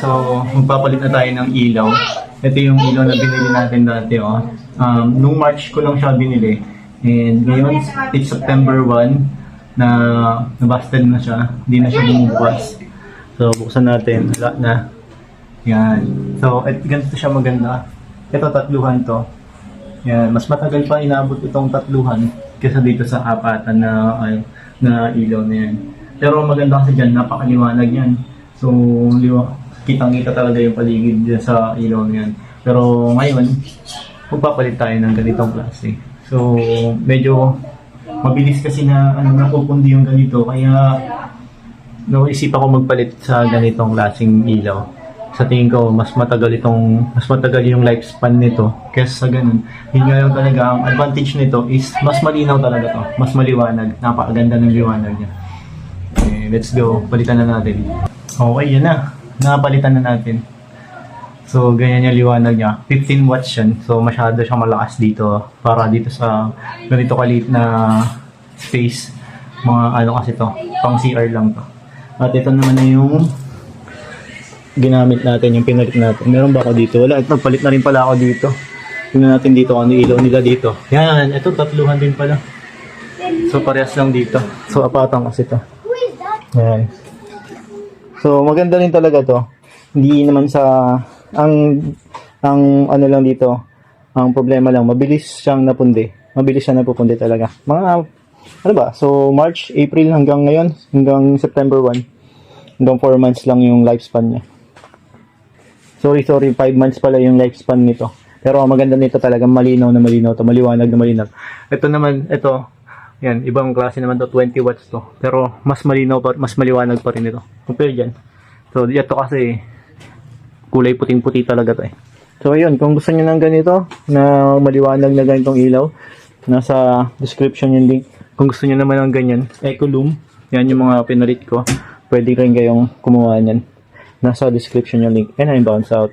So, magpapalit na tayo ng ilaw. Ito yung ilaw na binili natin dati, oh. Um, nung March ko lang siya binili. And ngayon, it's September 1 na nabasted na siya. Hindi na siya bumubukas. So, buksan natin. Wala na. Yan. So, et, ganito siya maganda. Ito, tatluhan to. Yan. Mas matagal pa inabot itong tatluhan kaysa dito sa apatan na, ay, na ilaw na yan. Pero maganda kasi dyan, napakaliwanag yan. So, liwa, kitang-kita talaga yung paligid dyan sa ilaw na yan. Pero ngayon, magpapalit tayo ng ganitong klase. So, medyo mabilis kasi na ano, napupundi yung ganito. Kaya, naisip ako magpalit sa ganitong klaseng ilaw. Sa tingin ko, mas matagal itong, mas matagal yung lifespan nito kaysa sa ganun. Yun nga yung talaga, ang advantage nito is mas malinaw talaga to. Mas maliwanag. Napakaganda ng liwanag niya. Okay, let's go. Palitan na natin. Okay, yan na. Napalitan na natin. So, ganyan yung liwanag niya. 15 watts yan. So, masyado siyang malakas dito. Para dito sa ganito kalit na space. Mga ano kasi to. Pang CR lang to. At ito naman na yung ginamit natin, yung pinalit natin. Meron ba ako dito? Wala. Ito, palit na rin pala ako dito. Tingnan natin dito kung ano ilaw nila dito. Yan. Ito, tatluhan din pala. So, parehas lang dito. So, apatang kasi to. Yan. So, maganda rin talaga to. Hindi naman sa ang ang ano lang dito, ang problema lang, mabilis siyang napundi. Mabilis siya napupundi talaga. Mga ano ba? So, March, April hanggang ngayon, hanggang September 1. Hanggang 4 months lang yung lifespan niya. Sorry, sorry, 5 months pala yung lifespan nito. Pero maganda nito talaga, malinaw na malinaw to, maliwanag na malinaw. Ito naman, ito, yan, ibang klase naman to, 20 watts to. Pero mas malinaw pa, mas maliwanag pa rin ito. Compare dyan. So, ito kasi, kulay puting-puti talaga to eh. So, ayun, kung gusto niyo ng ganito, na maliwanag na ganitong ilaw, nasa description yung link. Kung gusto niyo naman ng ganyan, Ecolume, yan yung mga pinalit ko. Pwede rin kayong kumuha niyan. Nasa description yung link. And I'm bounce out.